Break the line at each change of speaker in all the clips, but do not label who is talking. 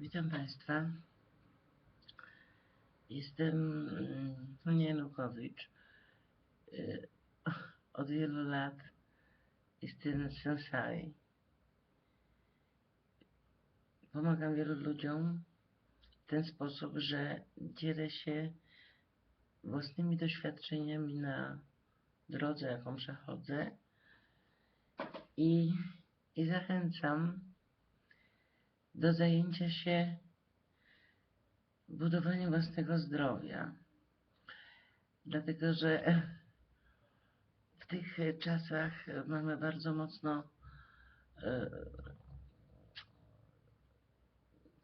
Witam Państwa. Jestem mm, Sonia Janukowicz. Y, Od wielu lat jestem sensei. Pomagam wielu ludziom w ten sposób, że dzielę się własnymi doświadczeniami na drodze, jaką przechodzę i, i zachęcam do zajęcia się budowaniem własnego zdrowia. Dlatego, że w tych czasach mamy bardzo mocno e,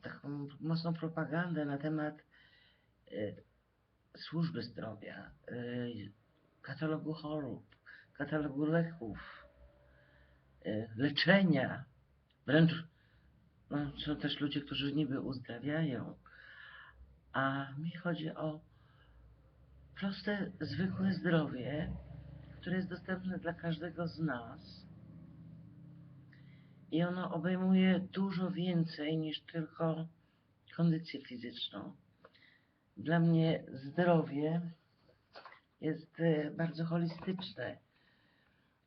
taką mocną propagandę na temat e, służby zdrowia, e, katalogu chorób, katalogu leków, leczenia, wręcz są też ludzie, którzy niby uzdrawiają, a mi chodzi o proste, zwykłe zdrowie, które jest dostępne dla każdego z nas. I ono obejmuje dużo więcej niż tylko kondycję fizyczną. Dla mnie zdrowie jest e, bardzo holistyczne.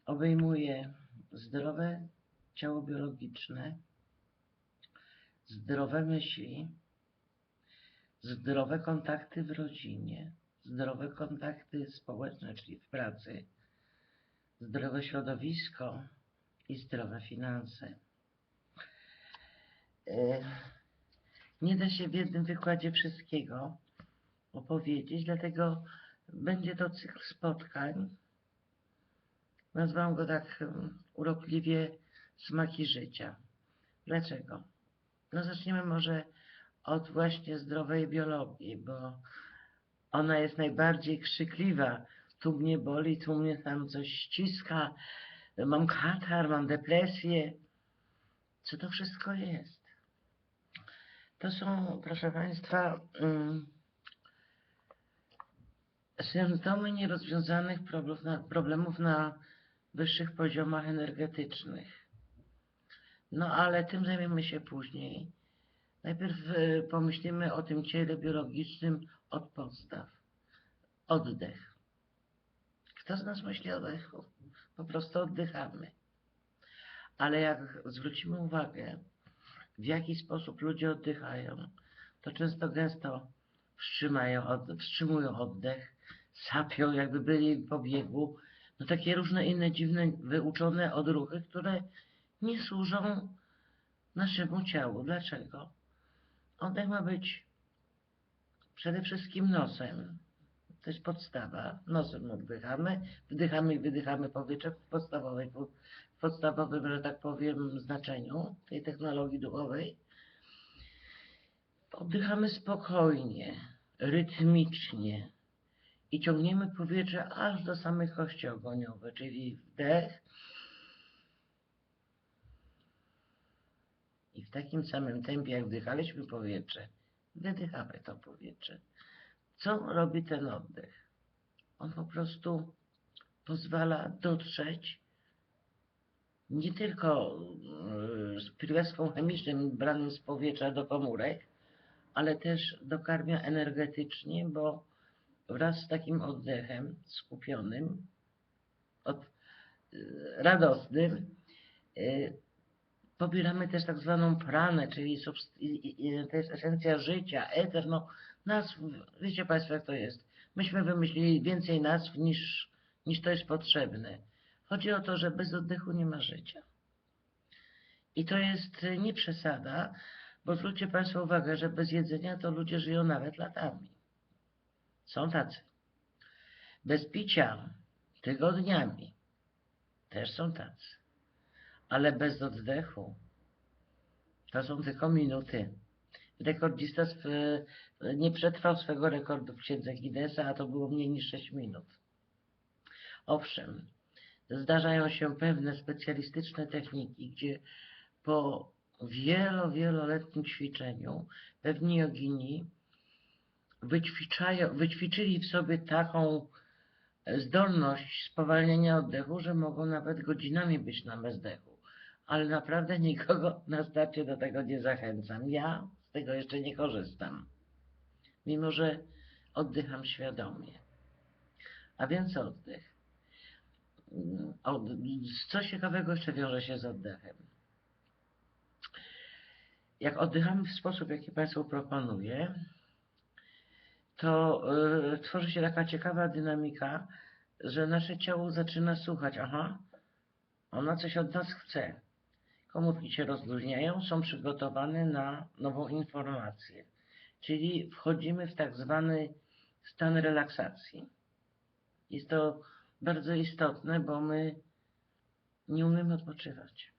Obejmuje zdrowe ciało biologiczne, zdrowe myśli, zdrowe kontakty w rodzinie, zdrowe kontakty społeczne, czyli w pracy, zdrowe środowisko i zdrowe finanse. E, Nie da się w jednym wykładzie wszystkiego opowiedzieć, dlatego będzie to cykl spotkań. Nazwałam go tak em, urokliwie Smaki Życia. Dlaczego? No zaczniemy może od właśnie zdrowej biologii, bo ona jest najbardziej krzykliwa. Tu mnie boli, tu mnie tam coś ściska, mam katar, mam depresję. Co to wszystko jest? To są, proszę Państwa, mm, symptomy nierozwiązanych problemów na, problemów na wyższych poziomach energetycznych. No ale tym zajmiemy się później. Najpierw e, pomyślimy o tym ciele biologicznym od podstaw. Oddech. Kto z nas myśli o oddechu? Po prostu oddychamy. Ale jak zwrócimy uwagę, w jaki sposób ludzie oddychają, to często gęsto wstrzymają, od, wstrzymują oddech, sapią, jakby byli po biegu. No takie różne inne dziwne, wyuczone odruchy, które nie służą naszemu ciału. Dlaczego? Oddech ma być przede wszystkim nosem. To jest podstawa. Nosem oddychamy, wdychamy i wydychamy powietrze w podstawowej, w podstawowym, że tak powiem, znaczeniu tej technologii duchowej. Oddychamy spokojnie, rytmicznie i ciągniemy powietrze aż do samych kości ogoniowe, czyli wdech i w takim samym tempie, jak wdychaliśmy powietrze, wydychamy to powietrze. Co robi ten oddech? On po prostu pozwala dotrzeć nie tylko yy, z pierwiastką chemicznym branym z powietrza do komórek, ale też dokarmia energetycznie, bo wraz z takim oddechem skupionym, od, yy, radosnym, yy, pobieramy też tak zwaną pranę, czyli to jest esencja życia, eter, no nazw, wiecie Państwo jak to jest. Myśmy wymyślili więcej nazw niż, niż to jest potrzebne. Chodzi o to, że bez oddechu nie ma życia. I to jest y, nie przesada, bo zwróćcie Państwo uwagę, że bez jedzenia to ludzie żyją nawet latami. Są tacy. Bez picia tygodniami też są tacy. Ale bez oddechu to są tylko minuty. Rekordzista nie przetrwał swego rekordu w księdze Guinnessa, a to było mniej niż 6 minut. Owszem, zdarzają się pewne specjalistyczne techniki, gdzie po wielo, wieloletnim ćwiczeniu pewni jogini wyćwiczyli w sobie taką zdolność spowalniania oddechu, że mogą nawet godzinami być na bezdechu. Ale naprawdę nikogo na starcie do tego nie zachęcam. Ja z tego jeszcze nie korzystam. Mimo, że oddycham świadomie. A więc oddech. Od, co ciekawego jeszcze wiąże się z oddechem? Jak oddychamy w sposób, jaki Państwu proponuję, to y, tworzy się taka ciekawa dynamika, że nasze ciało zaczyna słuchać. Aha, ona coś od nas chce. Komórki się rozluźniają, są przygotowane na nową informację. Czyli wchodzimy w tak zwany stan relaksacji. Jest to bardzo istotne, bo my nie umiemy odpoczywać.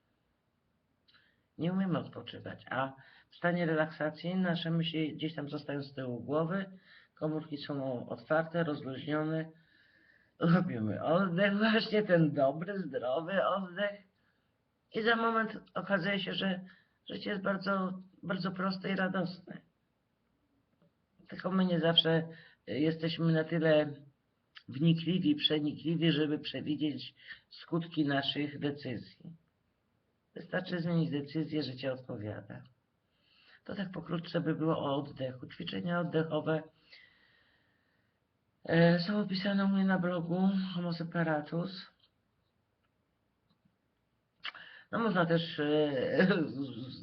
Nie umiemy odpoczywać, a w stanie relaksacji nasze myśli gdzieś tam zostają z tyłu głowy, komórki są otwarte, rozluźnione. Robimy oddech, właśnie ten dobry, zdrowy oddech. I za moment okazuje się, że życie jest bardzo, bardzo proste i radosne. Tylko my nie zawsze jesteśmy na tyle wnikliwi, przenikliwi, żeby przewidzieć skutki naszych decyzji. Wystarczy zmienić decyzję, życie odpowiada. To tak pokrótce by było o oddechu. Ćwiczenia oddechowe e, są opisane u mnie na blogu Homo Separatus. No można też e,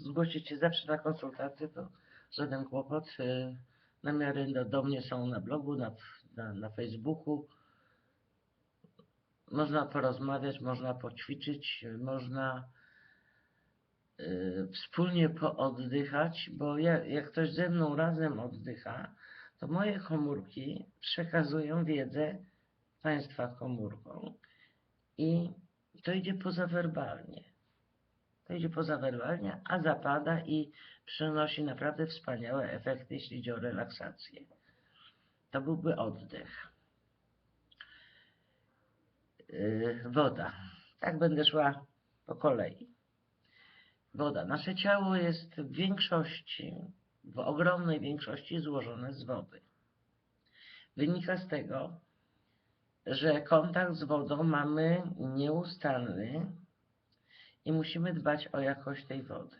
zgłosić się zawsze na konsultację, to żaden kłopot. E, namiary do, do mnie są na blogu, na, na, na Facebooku. Można porozmawiać, można poćwiczyć, można y, wspólnie pooddychać, bo ja, jak ktoś ze mną razem oddycha, to moje komórki przekazują wiedzę Państwa komórkom i to idzie pozawerbalnie. To idzie pozawerbalnie, a zapada i przynosi naprawdę wspaniałe efekty, jeśli chodzi o relaksację. To byłby oddech. Yy, woda. Tak będę szła po kolei. Woda. Nasze ciało jest w większości, w ogromnej większości złożone z wody. Wynika z tego, że kontakt z wodą mamy nieustanny i musimy dbać o jakość tej wody.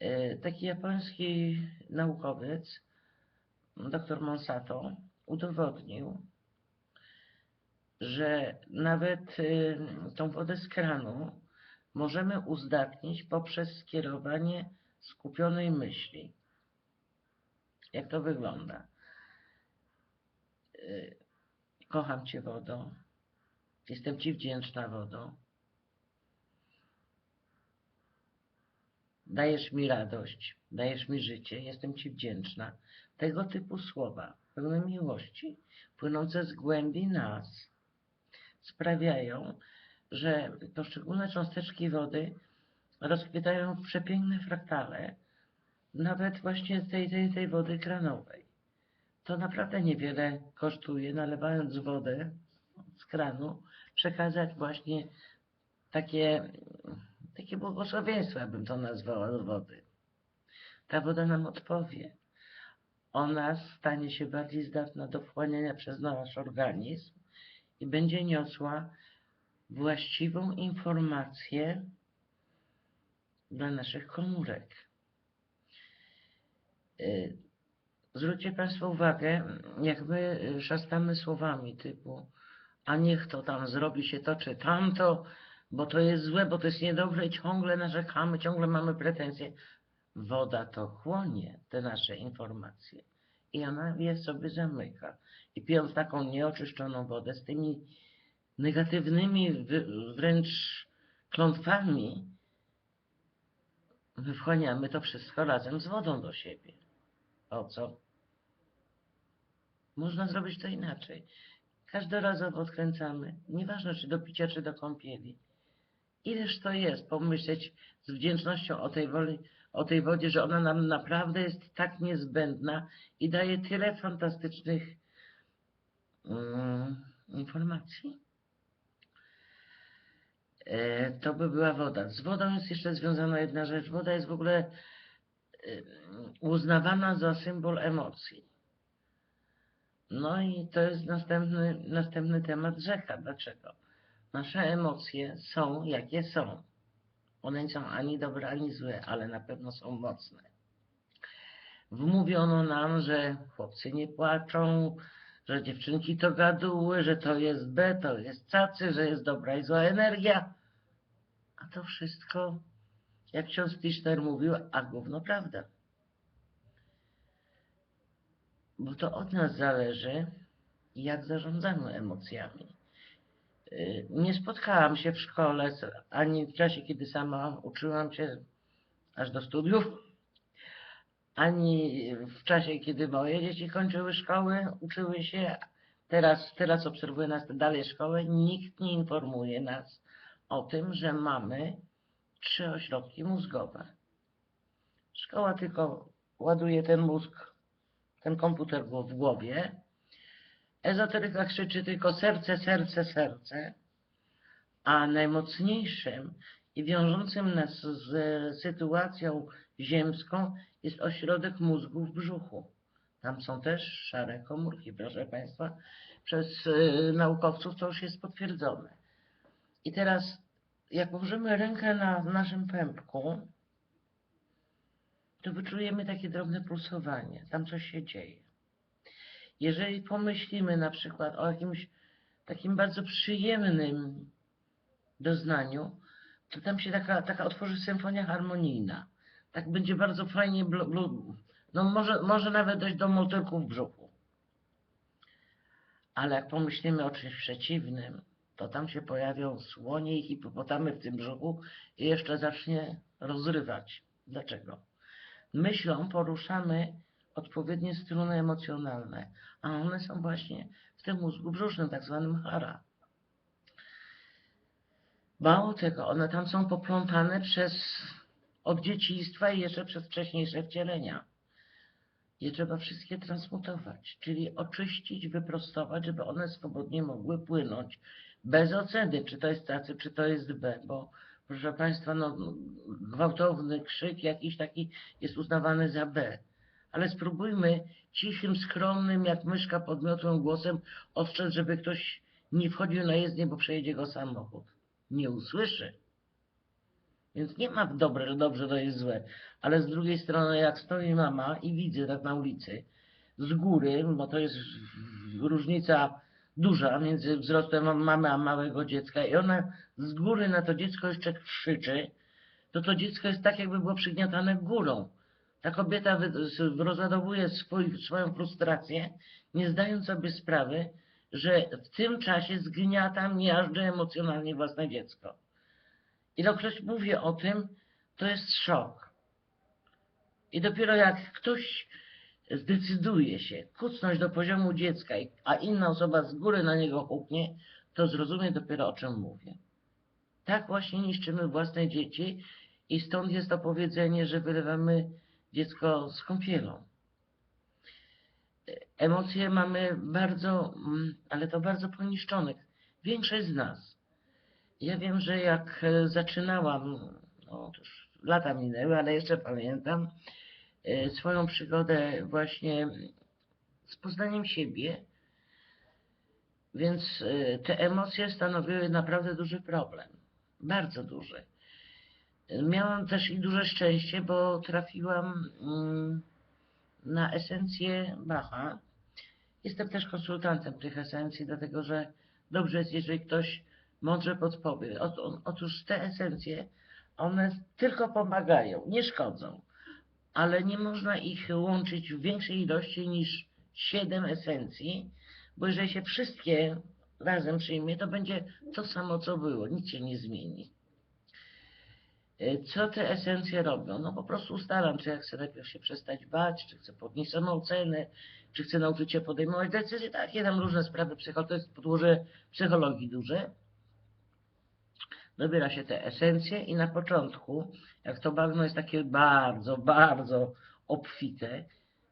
Yy, Taki japoński naukowiec, dr Monsato, udowodnił, że nawet y, tą wodę z kranu możemy uzdatnić poprzez skierowanie skupionej myśli. Jak to wygląda? Y, Kocham Cię wodą. Jestem Ci wdzięczna wodą. Dajesz mi radość, dajesz mi życie, jestem Ci wdzięczna. Tego typu słowa, pełne miłości, płynące z głębi nas, sprawiają, że poszczególne cząsteczki wody rozkwitają w przepiękne fraktale, nawet właśnie tej, tej, tej wody kranowej. To naprawdę niewiele kosztuje, nalewając wodę z kranu, przekazać właśnie takie, takie błogosławieństwo, ja bym to nazwała, do wody. Ta woda nam odpowie. Ona stanie się bardziej zdatna do wchłaniania przez nasz organizm i będzie niosła właściwą informację dla naszych komórek. Y, Zwróćcie Państwo uwagę, jak my szastamy słowami typu a niech to tam zrobi się to czy tamto, bo to jest złe, bo to jest niedobre i ciągle narzekamy, ciągle mamy pretensje. Woda to chłonie te nasze informacje i ona je sobie zamyka. I pijąc taką nieoczyszczoną wodę z tymi negatywnymi wręcz klątwami, my wchłaniamy to wszystko razem z wodą do siebie. O co? Można zrobić to inaczej. Każdorazowo odkręcamy, nieważne czy do picia, czy do kąpieli. Ileż to jest, pomyśleć z wdzięcznością o tej, woli, o tej wodzie, że ona nam naprawdę jest tak niezbędna i daje tyle fantastycznych mm, informacji. E, to by była woda. Z wodą jest jeszcze związana jedna rzecz. Woda jest w ogóle e, uznawana za symbol emocji. No i to jest następny, następny temat rzeka. Dlaczego? Nasze emocje są jakie są. One nie są ani dobre, ani złe, ale na pewno są mocne. Wmówiono nam, że chłopcy nie płaczą, że dziewczynki to gaduły, że to jest B, to jest cacy, że jest dobra i zła energia. A to wszystko, jak ksiądz Tischner mówił, a gówno prawda. Bo to od nas zależy, jak zarządzamy emocjami. Y, Nie spotkałam się w szkole, ani w czasie, kiedy sama uczyłam się aż do studiów, ani w czasie, kiedy moje dzieci kończyły szkoły, uczyły się. Teraz, teraz obserwuję nas dalej szkołę. Nikt nie informuje nas o tym, że mamy trzy ośrodki mózgowe. Szkoła tylko ładuje ten mózg, ten komputer w głowie. Ezoteryka krzyczy tylko serce, serce, serce. A najmocniejszym i wiążącym nas z sytuacją ziemską jest ośrodek mózgu w brzuchu. Tam są też szare komórki, proszę Państwa. Przez y, naukowców to już jest potwierdzone. I teraz, jak położymy rękę na naszym pępku, to wyczujemy takie drobne pulsowanie. Tam coś się dzieje. Jeżeli pomyślimy na przykład o jakimś takim bardzo przyjemnym doznaniu, to tam się taka, taka otworzy symfonia harmonijna. Tak będzie bardzo fajnie, no może, może nawet dojść do motylków w brzuchu. Ale jak pomyślimy o czymś przeciwnym, to tam się pojawią słonie i hipopotamy w tym brzuchu i jeszcze zacznie rozrywać. Dlaczego? Myślą poruszamy odpowiednie struny emocjonalne, a one są właśnie w tym mózgu brzusznym, tak zwanym hara. Mało tego, one tam są poplątane przez od dzieciństwa i jeszcze przez wcześniejsze wcielenia. Je trzeba wszystkie transmutować, czyli oczyścić, wyprostować, żeby one swobodnie mogły płynąć bez oceny, czy to jest tacy, czy to jest B, bo proszę Państwa, no, gwałtowny krzyk jakiś taki jest uznawany za B. Ale spróbujmy cichym, skromnym, jak myszka pod miotłą głosem ostrzec, żeby ktoś nie wchodził na jezdnię, bo przejedzie go samochód. Nie usłyszy. Więc nie ma dobre, że dobrze to jest złe. Ale z drugiej strony, jak stoi mama i widzę tak na ulicy, z góry, bo to jest różnica duża między wzrostem mamy a małego dziecka i ona z góry na to dziecko jeszcze krzyczy, to to dziecko jest tak, jakby było przygniatane górą. Ta kobieta rozładowuje swoją frustrację, nie zdając sobie sprawy, że w tym czasie zgniata, miażdży emocjonalnie własne dziecko. Ilekroć mówię o tym, to jest szok. I dopiero jak ktoś zdecyduje się kucnąć do poziomu dziecka, a inna osoba z góry na niego huknie, to zrozumie dopiero o czym mówię. Tak właśnie niszczymy własne dzieci i stąd jest to powiedzenie, że wylewamy dziecko z kąpielą. Emocje mamy bardzo, mm, ale to bardzo poniszczonych. Większość z nas. Ja wiem, że jak e, zaczynałam, no już lata minęły, ale jeszcze pamiętam swoją przygodę właśnie z poznaniem siebie, więc e, te emocje stanowiły naprawdę duży problem. Bardzo duży. Miałam też i duże szczęście, bo trafiłam mm, na esencję Bacha. Jestem też konsultantem tych esencji, dlatego że dobrze jest, jeżeli ktoś mądrze podpowie. Otóż te esencje, one tylko pomagają, nie szkodzą, ale nie można ich łączyć w większej ilości niż 7 esencji, bo jeżeli się wszystkie razem przyjmie, to będzie to samo, co było, nic się nie zmieni. E, Co te esencje robią? No po prostu ustalam, czy ja chcę najpierw się przestać bać, czy chcę podnieść samoocenę, czy chcę nauczyć się podejmować decyzje, takie tam różne sprawy psychologiczne, to jest podłoże psychologii duże. Dobiera się te esencje i na początku, jak to bagno jest takie bardzo, bardzo obfite,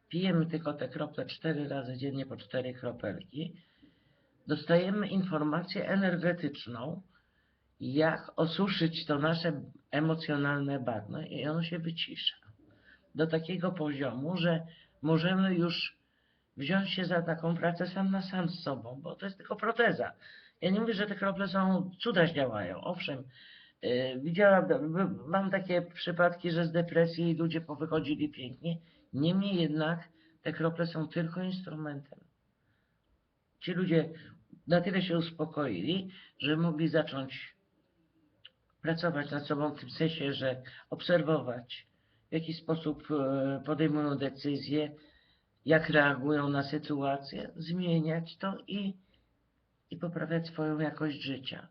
pijemy tylko te krople cztery razy dziennie po cztery kropelki, dostajemy informację energetyczną, jak osuszyć to nasze emocjonalne bagno i ono się wycisza. Do takiego poziomu, że możemy już wziąć się za taką pracę sam na sam z sobą, bo to jest tylko proteza. Ja nie mówię, że te krople są, cuda działają. Owszem, Yy, Widziałam, b- mam takie przypadki, że z depresji ludzie powychodzili pięknie. Niemniej jednak te krople są tylko instrumentem. Ci ludzie na tyle się uspokoili, że mogli zacząć pracować nad sobą w tym sensie, że obserwować, w jaki sposób e, podejmują decyzje, jak reagują na sytuację, zmieniać to i, i poprawiać swoją jakość życia,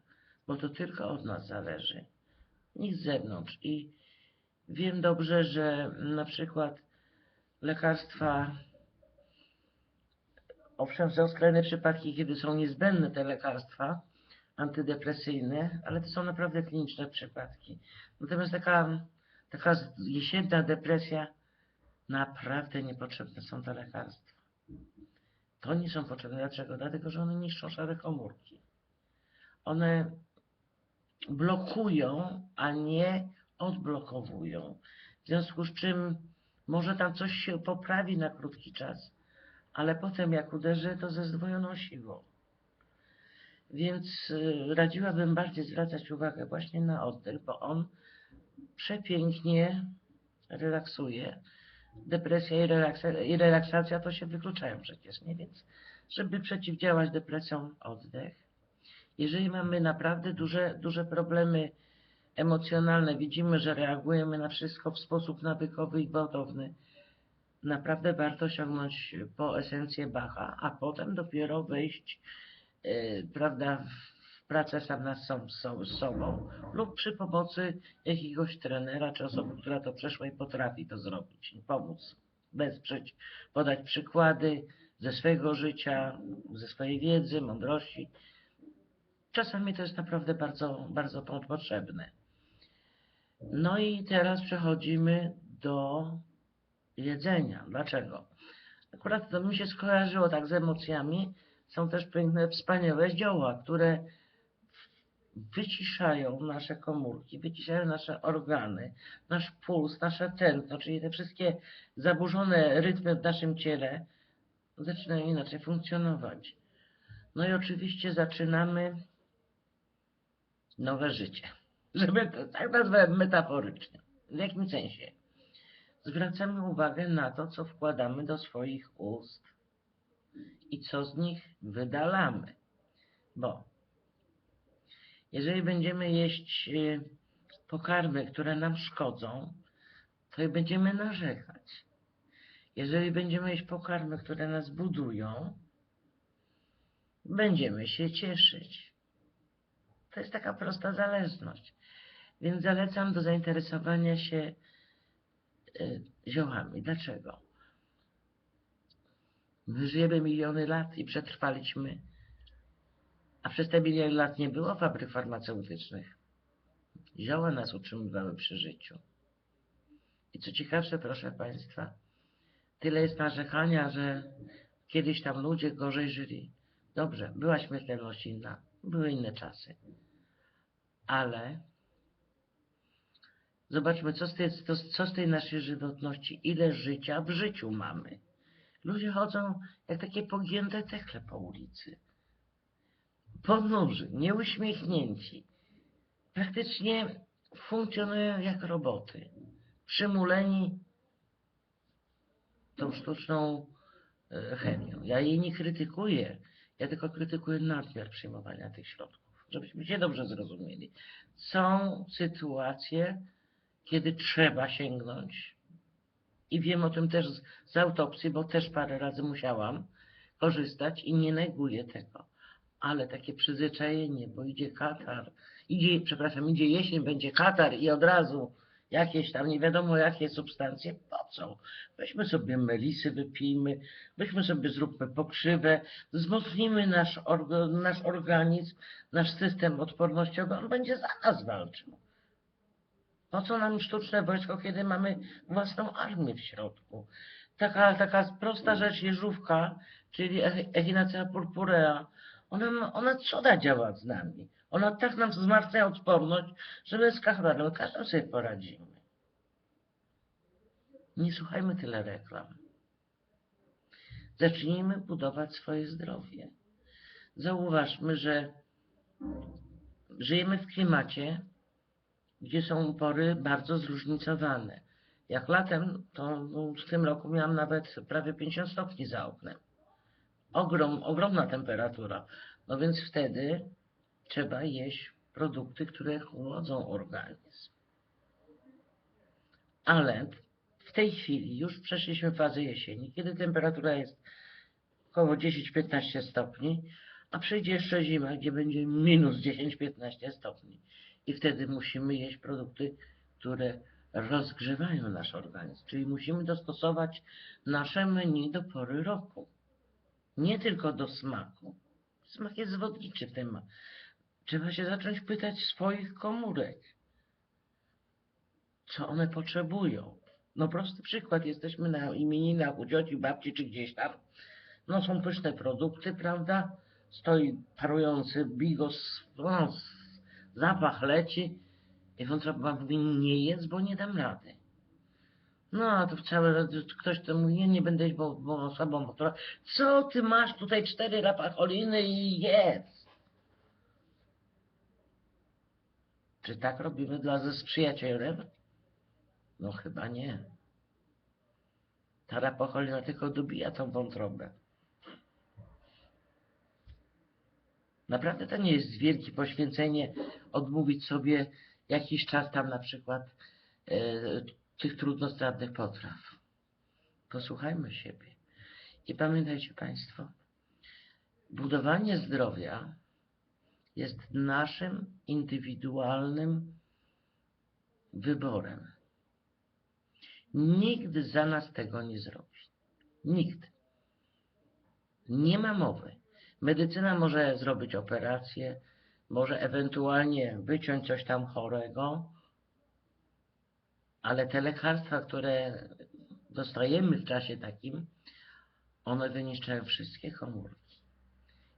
bo to tylko od nas zależy, nic z zewnątrz. I wiem dobrze, że na przykład lekarstwa, owszem, są skrajne przypadki, kiedy są niezbędne te lekarstwa antydepresyjne, ale to są naprawdę kliniczne przypadki. Natomiast taka, taka jesienna depresja, naprawdę niepotrzebne są te lekarstwa. To nie są potrzebne. Dlaczego? Dlatego, że one niszczą szare komórki. One blokują, a nie odblokowują. W związku z czym może tam coś się poprawi na krótki czas, ale potem jak uderzy, to ze zdwojoną siłą. Więc y, radziłabym bardziej zwracać uwagę właśnie na oddech, bo on przepięknie relaksuje. Depresja i, relaksa i relaksacja to się wykluczają przecież, nie? Więc żeby przeciwdziałać depresjom, oddech. Jeżeli mamy naprawdę duże, duże problemy emocjonalne, widzimy, że reagujemy na wszystko w sposób nawykowy i gwałtowny, naprawdę warto sięgnąć po esencję Bacha, a potem dopiero wejść yy, prawda, w pracę sam są, są, z sobą lub przy pomocy jakiegoś trenera czy osoby, która to przeszła i potrafi to zrobić, pomóc, wesprzeć, podać przykłady ze swojego życia, ze swojej wiedzy, mądrości. Czasami to jest naprawdę bardzo, bardzo po- potrzebne. No i teraz przechodzimy do jedzenia. Dlaczego? Akurat to mi się skojarzyło tak z emocjami. Są też piękne, wspaniałe zioła, które wyciszają nasze komórki, wyciszają nasze organy, nasz puls, nasze tętno, czyli te wszystkie zaburzone rytmy w naszym ciele zaczynają inaczej funkcjonować. No i oczywiście zaczynamy nowe życie. Żeby to tak nazwałem metaforycznie. W jakim sensie? Zwracamy uwagę na to, co wkładamy do swoich ust i co z nich wydalamy. Bo jeżeli będziemy jeść e, pokarmy, które nam szkodzą, to będziemy narzekać. Jeżeli będziemy jeść pokarmy, które nas budują, będziemy się cieszyć. To jest taka prosta zależność. Więc zalecam do zainteresowania się y, ziołami. Dlaczego? My żyjemy miliony lat i przetrwaliśmy, a przez te miliony lat nie było fabryk farmaceutycznych. Zioła nas utrzymywały przy życiu. I co ciekawsze, proszę Państwa, tyle jest narzekania, że kiedyś tam ludzie gorzej żyli. Dobrze, była śmiertelność inna, były inne czasy. Ale zobaczmy, co z, tej, co, co z tej naszej żywotności, ile życia w życiu mamy. Ludzie chodzą jak takie pogięte tekle po ulicy. Ponurzy, nieuśmiechnięci. Praktycznie funkcjonują jak roboty. Przymuleni tą sztuczną e, chemią. Ja jej nie krytykuję. Ja tylko krytykuję nadmiar przyjmowania tych środków. Żebyśmy się dobrze zrozumieli. Są sytuacje, kiedy trzeba sięgnąć i wiem o tym też z, z autopsji, bo też parę razy musiałam korzystać i nie neguję tego. Ale takie przyzwyczajenie, bo idzie katar, idzie, przepraszam, idzie jesień, będzie katar i od razu jakieś tam nie wiadomo jakie substancje, po co? Weźmy sobie melisy, wypijmy, weźmy sobie, zróbmy pokrzywę, wzmocnimy nasz, nasz organizm, nasz system odpornościowy, on będzie za nas walczył. Po co nam sztuczne wojsko, kiedy mamy własną armię w środku? Taka, taka prosta rzecz, jeżówka, czyli Ech- Echinacea purpurea, ona, ona cuda działa z nami. Ona tak nam wzmacnia odporność, że my z kachlarem każdym sobie poradzimy. Nie słuchajmy tyle reklam. Zacznijmy budować swoje zdrowie. Zauważmy, że żyjemy w klimacie, gdzie są pory bardzo zróżnicowane. Jak latem, to no, w tym roku miałam nawet prawie 50 stopni za oknem. Ogrom, ogromna temperatura. No więc wtedy trzeba jeść produkty, które chłodzą organizm. Ale w tej chwili już przeszliśmy fazę jesieni, kiedy temperatura jest około 10-15 stopni, a przyjdzie jeszcze zima, gdzie będzie minus 10-15 stopni. I wtedy musimy jeść produkty, które rozgrzewają nasz organizm. Czyli musimy dostosować nasze menu do pory roku. Nie tylko do smaku. Smak jest zwodniczy tym. Trzeba się zacząć pytać swoich komórek, co one potrzebują. No prosty przykład, jesteśmy na imieninach u cioci, babci czy gdzieś tam. No są pyszne produkty, prawda? Stoi parujący bigos, no, zapach leci i wątroba mówi nie jedz, bo nie dam rady. No a to wcale ktoś to mówi, nie, nie będę bo, bo osobą wątroba. Co ty masz tutaj cztery rapacholiny i jedz? Czy tak robimy dla ze z przyjacielem? No chyba nie. Ta rapacholina tylko dobija tą wątrobę. Naprawdę to nie jest wielkie poświęcenie odmówić sobie jakiś czas tam na przykład e, tych trudnostrawnych potraw. Posłuchajmy siebie. I pamiętajcie Państwo, budowanie zdrowia jest naszym indywidualnym wyborem. Nikt za nas tego nie zrobi. Nikt. Nie ma mowy. Medycyna może zrobić operację, może ewentualnie wyciąć coś tam chorego, ale te lekarstwa, które dostajemy w czasie takim, one wyniszczają wszystkie komórki.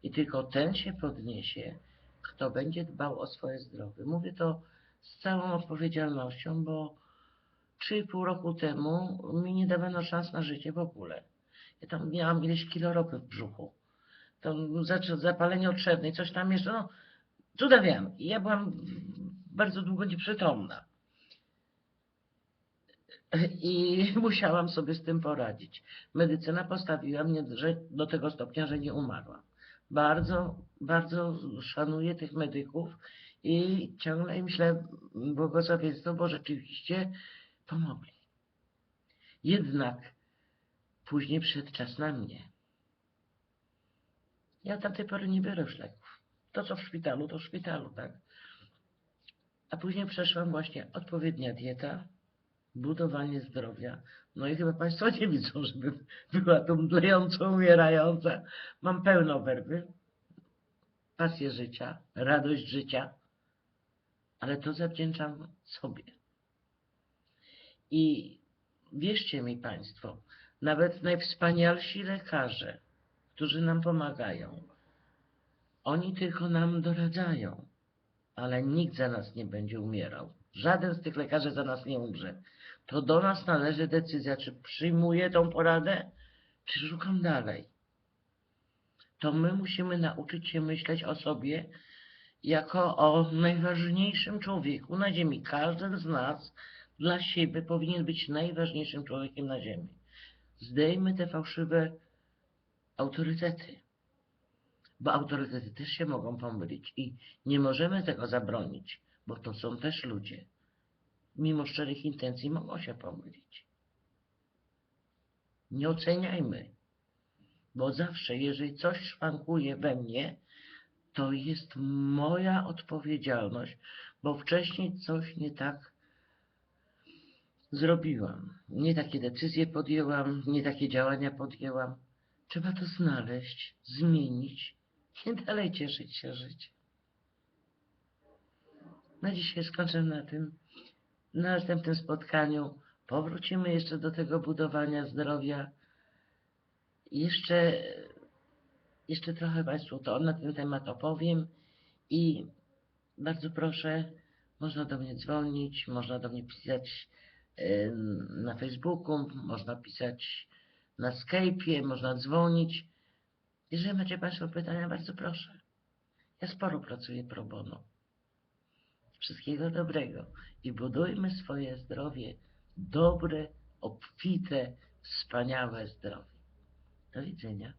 I tylko ten się podniesie, kto będzie dbał o swoje zdrowie. Mówię to z całą odpowiedzialnością, bo 3,5 roku temu mi nie dawano szans na życie w ogóle. Ja tam miałam ileś kilo ropy w brzuchu. To zapalenie otrzewne i coś tam jeszcze, no cuda wiem. I ja byłam bardzo długo nieprzytomna. I musiałam sobie z tym poradzić. Medycyna postawiła mnie do tego stopnia, że nie umarłam. Bardzo, bardzo szanuję tych medyków i ciągle im ślę błogosławieństwo, bo rzeczywiście pomogli. Jednak później przyszedł czas na mnie. Ja tamtej pory nie biorę już leków. To, co w szpitalu, to w szpitalu, tak? A później przeszłam właśnie odpowiednia dieta, budowanie zdrowia. No i chyba Państwo nie widzą, żeby była tu mdlejąca, umierająca. Mam pełno werwy, pasję życia, radość życia, ale to zawdzięczam sobie. I wierzcie mi Państwo, nawet najwspanialsi lekarze, którzy nam pomagają, oni tylko nam doradzają, ale nikt za nas nie będzie umierał. Żaden z tych lekarzy za nas nie umrze. To do nas należy decyzja, czy przyjmuję tą poradę, czy szukam dalej. To my musimy nauczyć się myśleć o sobie jako o najważniejszym człowieku na ziemi. Każdy z nas dla siebie powinien być najważniejszym człowiekiem na ziemi. Zdejmy te fałszywe autorytety, bo autorytety też się mogą pomylić i nie możemy tego zabronić, bo to są też ludzie. Mimo szczerych intencji mogą się pomylić. Nie oceniajmy, bo zawsze, jeżeli coś szwankuje we mnie, to jest moja odpowiedzialność, bo wcześniej coś nie tak zrobiłam. Nie takie decyzje podjęłam, nie takie działania podjęłam. Trzeba to znaleźć, zmienić i dalej cieszyć się życiem. Na dzisiaj skończę na tym. Na następnym spotkaniu powrócimy jeszcze do tego budowania zdrowia. Jeszcze, jeszcze trochę Państwu to na ten temat opowiem i bardzo proszę, można do mnie dzwonić, można do mnie pisać em, na Facebooku, można pisać na Skype'ie, można dzwonić. Jeżeli macie Państwo pytania, bardzo proszę. Ja sporo pracuję pro bono. Wszystkiego dobrego i budujmy swoje zdrowie dobre, obfite, wspaniałe zdrowie. Do widzenia.